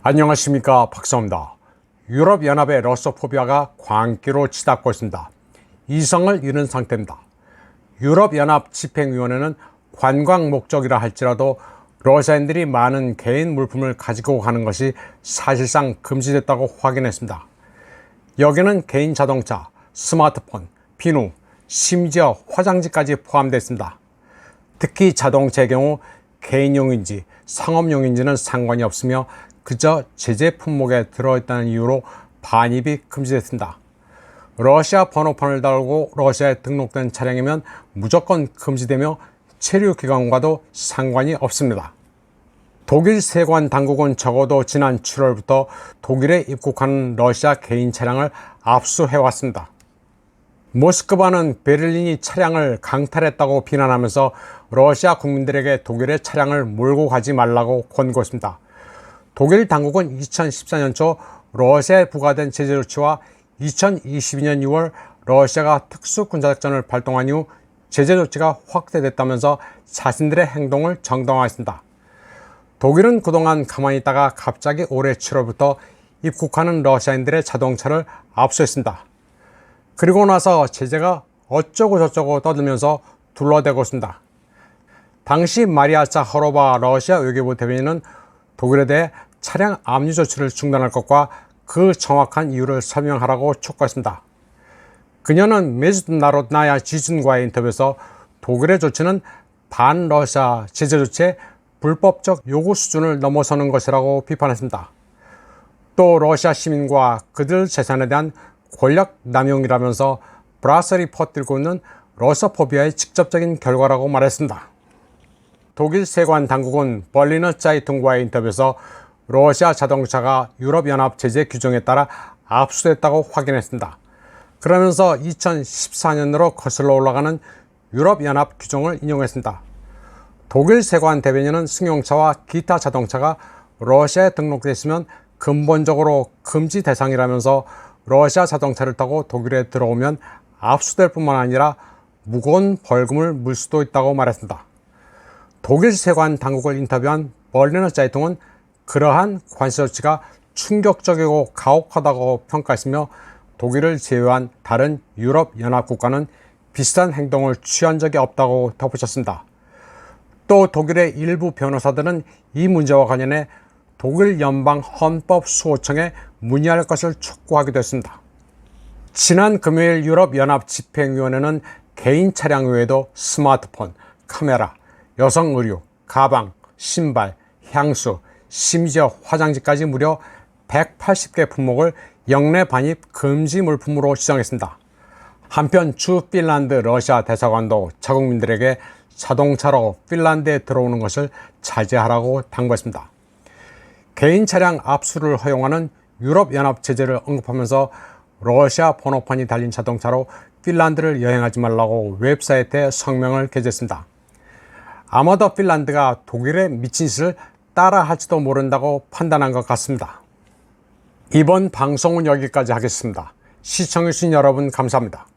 안녕하십니까 박사입니다. 유럽연합의 러시아포비아가 광기로 치닫고 있습니다. 이성을 잃은 상태입니다. 유럽연합 집행위원회는 관광 목적이라 할지라도 러시아인들이 많은 개인 물품을 가지고 가는 것이 사실상 금지됐다고 확인했습니다. 여기는 개인 자동차, 스마트폰, 비누, 심지어 화장지까지 포함됐습니다. 특히 자동차의 경우 개인용인지 상업용인지는 상관이 없으며 그저 제재 품목에 들어있다는 이유로 반입이 금지됐습니다. 러시아 번호판을 달고 러시아에 등록된 차량이면 무조건 금지되며 체류 기간과도 상관이 없습니다. 독일 세관 당국은 적어도 지난 7월부터 독일에 입국하는 러시아 개인 차량을 압수해왔습니다. 모스크바는 베를린이 차량을 강탈했다고 비난하면서 러시아 국민들에게 독일의 차량을 몰고 가지 말라고 권고했습니다. 독일 당국은 2014년 초 러시아에 부과된 제재 조치와 2022년 6월 러시아가 특수 군사작전을 발동한 이후 제재 조치가 확대됐다면서 자신들의 행동을 정당화했습니다. 독일은 그동안 가만히 있다가 갑자기 올해 7월부터 입국하는 러시아인들의 자동차를 압수했습니다. 그리고 나서 제재가 어쩌고 저쩌고 떠들면서 둘러대고 있습니다. 당시 마리아 자하로바 러시아 외교부 대변인은 독일에 대해 차량 압류 조치를 중단할 것과 그 정확한 이유를 설명하라고 촉구했습니다. 그녀는 메즈나로나야 지진과의 인터뷰에서 독일의 조치는 반러시아 제재 조치의 불법적 요구 수준을 넘어서는 것이라고 비판했습니다. 또 러시아 시민과 그들 재산에 대한 권력 남용이라면서 브라셀이 퍼뜨리고 있는 러시아포비아의 직접적인 결과라고 말했습니다. 독일 세관 당국은 벌리너 짜이통과의 인터뷰에서 러시아 자동차가 유럽연합 제재 규정에 따라 압수됐다고 확인했습니다. 그러면서 2014년으로 거슬러 올라가는 유럽연합 규정을 인용했습니다. 독일 세관 대변인은 승용차와 기타 자동차가 러시아에 등록돼 있으면 근본적으로 금지 대상이라면서 러시아 자동차를 타고 독일에 들어오면 압수될 뿐만 아니라 무거운 벌금을 물 수도 있다고 말했습니다. 독일 세관 당국을 인터뷰한 벌리너 자이통은 그러한 관세 조치가 충격적이고 가혹하다고 평가했으며 독일을 제외한 다른 유럽 연합 국가는 비슷한 행동을 취한 적이 없다고 덧붙였습니다. 또 독일의 일부 변호사들은 이 문제와 관련해 독일 연방 헌법 수호청에 문의할 것을 촉구하기도 했습니다. 지난 금요일 유럽 연합 집행위원회는 개인 차량 외에도 스마트폰, 카메라, 여성 의류, 가방, 신발, 향수, 심지어 화장지까지 무려 180개 품목을 영내 반입 금지 물품으로 지정했습니다. 한편 주 핀란드 러시아 대사관도 자국민들에게 자동차로 핀란드에 들어오는 것을 자제하라고 당부했습니다. 개인 차량 압수를 허용하는 유럽연합 제재를 언급하면서 러시아 번호판이 달린 자동차로 핀란드를 여행하지 말라고 웹사이트에 성명을 게재했습니다. 아마도 핀란드가 독일의 미친 짓을 따라 할지도 모른다고 판단한 것 같습니다. 이번 방송은 여기까지 하겠습니다. 시청해주신 여러분 감사합니다.